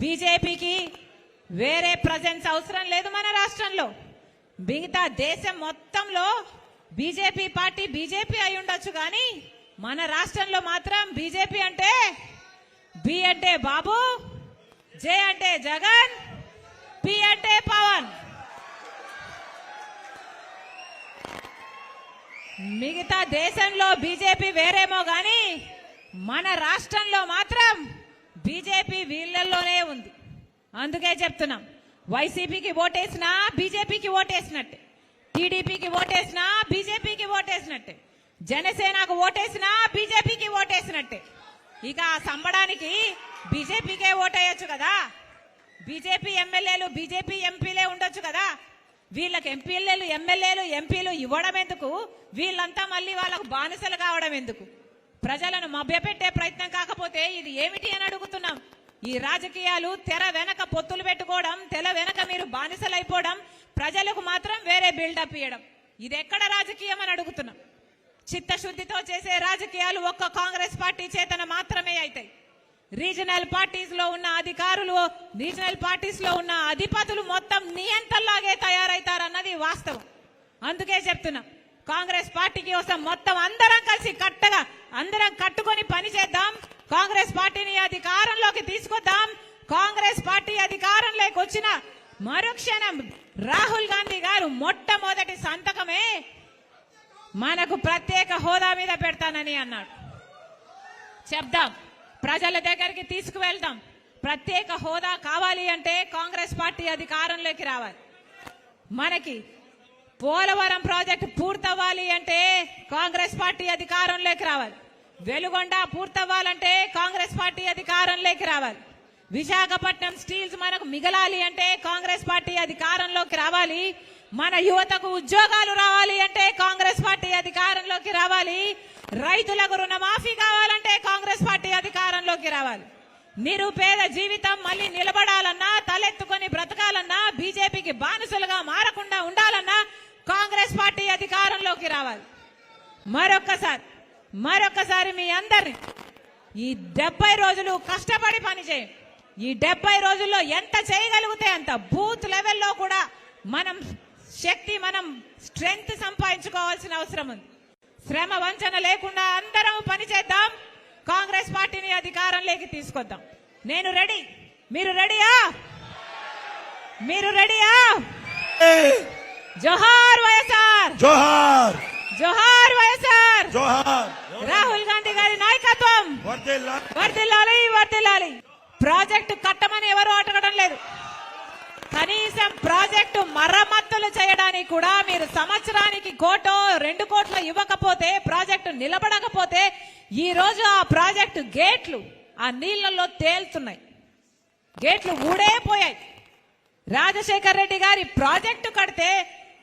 బీజేపీకి వేరే ప్రజెన్స్ అవసరం లేదు మన రాష్ట్రంలో. మిగతా దేశం మొత్తంలో బీజేపీ పార్టీ బీజేపీ అయి ఉండొచ్చు కానీ మన రాష్ట్రంలో మాత్రం బీజేపీ అంటే బి అంటే బాబు జే అంటే జగన్ పి అంటే పవన్. మిగతా దేశంలో బీజేపీ వేరేమో గాని మన రాష్ట్రంలో మాత్రం బీజేపీ వీళ్ళల్లోనే ఉంది. అందుకే చెప్తున్నాం. వైసీపీకి ఓటేసినా బీజేపీకి ఓటేసినట్టే. టీడీపీకి ఓటేసినా బీజేపీకి ఓటేసినట్టే. జనసేనకు ఓటేసినా బీజేపీకి ఓటేసినట్టే. ఇక ఆ సంబడానికి బీజేపీకే ఓటేయొచ్చు కదా? బీజేపీ ఎమ్మెల్యేలు బీజేపీ ఎంపీలే ఉండొచ్చు కదా? వీళ్ళకి ఎంపీలు ఎమ్మెల్యేలు ఎంపీలు ఇవ్వడం ఎందుకు? వీళ్ళంతా మళ్ళీ వాళ్ళకు బానిసలు కావడం ఎందుకు? ప్రజలను మభ్యపెట్టే ప్రయత్నం కాకపోతే ఇది ఏమిటి అని అడుగుతున్నాం. ఈ రాజకీయాలు తెర వెనక పొత్తులు పెట్టుకోవడం తెర వెనక మీరు బానిసలైపోవడం ప్రజలకు మాత్రం వేరే బిల్డప్ ఇవ్వడం ఇది ఎక్కడ రాజకీయం అని అడుగుతున్నాం. చిత్తశుద్ధితో చేసే రాజకీయాలు ఒక్క కాంగ్రెస్ పార్టీ చేతన మాత్రమే అవుతాయి రీజనల్ పార్టీస్లో ఉన్న అధికారులు రీజనల్ పార్టీస్లో ఉన్న అధిపతులు మొత్తం నియంతల్లాగే తయారవుతారన్నది వాస్తవం. అందుకే చెప్తున్నా కాంగ్రెస్ పార్టీకి కోసం మొత్తం అందరం కలిసి కట్టగా అందరం కట్టుకొని పని చేద్దాం. కాంగ్రెస్ పార్టీని అధికారంలోకి తీసుకొద్దాం. కాంగ్రెస్ పార్టీ అధికారంలోకి వచ్చిన మరుక్షణం రాహుల్ గాంధీ గారు మొట్టమొదటి సంతకమే మనకు ప్రత్యేక హోదా మీద పెడతానని అన్నాడు. చెప్దాం. ప్రజల దగ్గరికి తీసుకువెళ్దాం. ప్రత్యేక హోదా కావాలి అంటే కాంగ్రెస్ పార్టీ అధికారంలోకి రావాలి. మనకి పోలవరం ప్రాజెక్టు పూర్తవ్వాలి అంటే కాంగ్రెస్ పార్టీ అధికారంలోకి రావాలి. వెలుగొండ పూర్తవ్వాలంటే కాంగ్రెస్ పార్టీ అధికారంలోకి రావాలి. విశాఖపట్నం స్టీల్స్ మనకు మిగలాలి అంటే కాంగ్రెస్ పార్టీ అధికారంలోకి రావాలి. మన యువతకు ఉద్యోగాలు రావాలి అంటే కాంగ్రెస్ పార్టీ అధికారంలోకి రావాలి. రైతులకు రుణమాఫీ కావాలంటే కాంగ్రెస్ పార్టీ అధికారంలోకి రావాలి. నిరుపేద జీవితం మళ్ళీ నిలబడాలన్నా తలెత్తుకొని బ్రతకాలన్నా బీజేపీకి బానిసలుగా మారకుండా ఉండాలన్నా కాంగ్రెస్ పార్టీ అధికారంలోకి రావాలి. మరొక్కసారి మరొక్కసారి మీ అందరిని ఈ డెబ్బై రోజులు కష్టపడి పనిచేయం ఈ డెబ్బై రోజుల్లో ఎంత చేయగలిగితే అంత బూత్ లెవెల్లో కూడా మనం శక్తి మనం స్ట్రెంగ్త్ సంపాదించుకోవాల్సిన అవసరం ఉంది. శ్రమ వంచన లేకుండా అందరం పనిచేద్దాం కాంగ్రెస్ పార్టీని అధికారంలోకి తీసుకొద్దాం. నేను రెడీ. మీరు రెడీయా? మీరు రెడీయా? జోహార్ వైఎస్ఆర్! జోహార్! జోహార్ వైఎస్ఆర్! జోహార్! రాహుల్ గాంధీ గారి నాయకత్వం! వర్దిల్లాలి వర్దిల్లాలి. ప్రాజెక్టు కట్టమని ఎవరు అడగడం లేదు. కనీసం ప్రాజెక్టు మరమ్మతులు చేయడానికి కూడా మీరు సంవత్సరానికి కోటో రెండు కోట్లు ఇవ్వకపోతే ప్రాజెక్టు నిలబడకపోతే ఈ రోజు ఆ ప్రాజెక్టు గేట్లు ఆ నీళ్ళలో తేలుతున్నాయి. గేట్లు ఊడేపోయాయి. రాజశేఖర్ రెడ్డి గారి ప్రాజెక్టు కడితే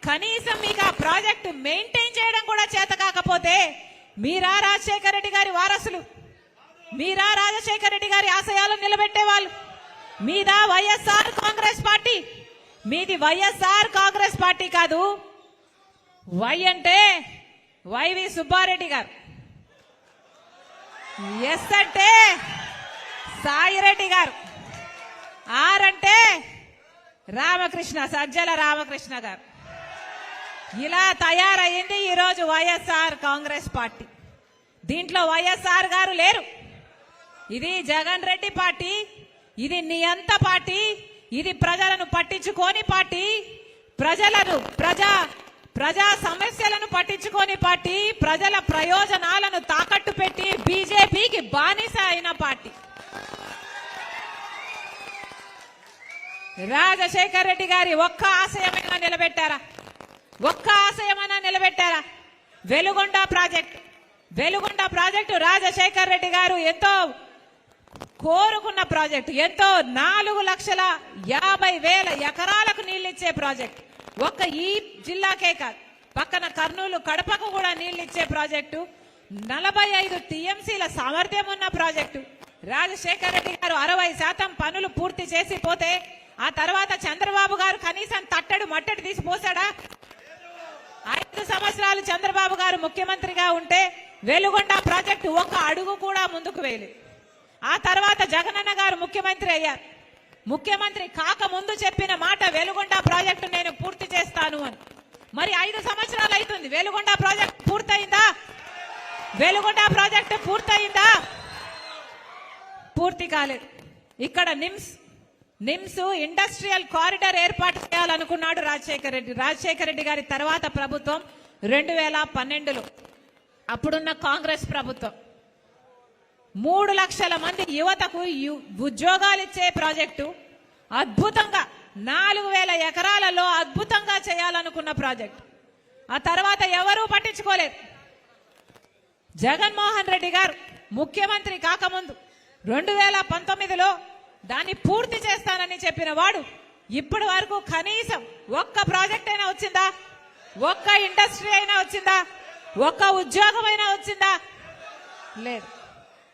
కనీసం మీకు ఆ ప్రాజెక్టు మెయింటైన్ చేయడం కూడా చేత కాకపోతే మీరా రాజశేఖర్ రెడ్డి గారి వారసులు. మీరా రాజశేఖర్ రెడ్డి గారి ఆశయాలను నిలబెట్టే వాళ్ళు మీదా వైఎస్ఆర్ కాంగ్రెస్ పార్టీ. మీది వైఎస్ఆర్ కాంగ్రెస్ పార్టీ కాదు. వై అంటే వైవి సుబ్బారెడ్డి గారు. ఎస్ అంటే సాయిరెడ్డి గారు. ఆర్ అంటే రామకృష్ణ సజ్జల రామకృష్ణ గారు. ఇలా తయారైంది ఈరోజు వైఎస్ఆర్ కాంగ్రెస్ పార్టీ. దీంట్లో వైఎస్ఆర్ గారు లేరు. ఇది జగన్ రెడ్డి పార్టీ ఇది నియంత పార్టీ ఇది ప్రజలను పట్టించుకోని పార్టీ ప్రజలను ప్రజా ప్రజా సమస్యలను పట్టించుకోని పార్టీ ప్రజల ప్రయోజనాలను తాకట్టు పెట్టి బీజేపీకి బానిస అయిన పార్టీ. రాజశేఖర్ రెడ్డి గారి ఒక్క ఆశయమైనా నిలబెట్టారా? ఒక్క ఆశయమైనా నిలబెట్టారా? వెలుగొండ ప్రాజెక్ట్. వెలుగొండ ప్రాజెక్టు రాజశేఖర్ రెడ్డి గారు ఎంతో కోరుకున్న ప్రాజెక్టు. ఎంతో నాలుగు లక్షల యాభై వేల ఎకరాలకు నీళ్ళిచ్చే ప్రాజెక్ట్. ఒక్క ఈ జిల్లాకే కాదు పక్కన కర్నూలు కడపకు కూడా నీళ్ళిచ్చే ప్రాజెక్టు. నలభై ఐదు టీఎంసీల సామర్థ్యం ఉన్న ప్రాజెక్టు. రాజశేఖర్ రెడ్డి గారు అరవై శాతం పనులు పూర్తి చేసి పోతే ఆ తర్వాత చంద్రబాబు గారు కనీసం తట్టడు మట్టడు తీసి పోసాడా? సంవత్సరాలు చంద్రబాబు గారు ముఖ్యమంత్రిగా ఉంటే వెలుగొండ ప్రాజెక్టు ఒక్క అడుగు కూడా ముందుకు వేయలేదు. ఆ తర్వాత జగనన్న గారు ముఖ్యమంత్రి అయ్యారు. ముఖ్యమంత్రి కాక ముందు చెప్పిన మాట వెలుగొండ ప్రాజెక్టు నేను పూర్తి చేస్తాను అని. మరి ఐదు సంవత్సరాలు అవుతుంది వెలుగొండ ప్రాజెక్ట్ పూర్తయిందా? వెలుగొండ ప్రాజెక్టు పూర్తయిందా? పూర్తి కాలేదు. ఇక్కడ నిమ్స్ నిమ్స్ ఇండస్ట్రియల్ కారిడార్ ఏర్పాటు చేయాలనుకున్నాడు రాజశేఖర రెడ్డి. రాజశేఖర రెడ్డి గారి తర్వాత ప్రభుత్వం రెండు వేల పన్నెండులో అప్పుడున్న కాంగ్రెస్ ప్రభుత్వం. మూడు లక్షల మంది యువతకు ఉద్యోగాలు ఇచ్చే ప్రాజెక్టు అద్భుతంగా నాలుగు వేల ఎకరాలలో అద్భుతంగా చేయాలనుకున్న ప్రాజెక్టు. ఆ తర్వాత ఎవరూ పట్టించుకోలేదు. జగన్మోహన్ రెడ్డి గారు ముఖ్యమంత్రి కాకముందు రెండు వేల పంతొమ్మిదిలో దాన్ని పూర్తి చేస్తానని చెప్పిన వాడు ఇప్పటి వరకు కనీసం ఒక్క ప్రాజెక్ట్ అయినా వచ్చిందా? ఒక్క ఇండస్ట్రీ అయినా వచ్చిందా? ఒక్క ఉద్యోగమైనా వచ్చిందా? లేదు.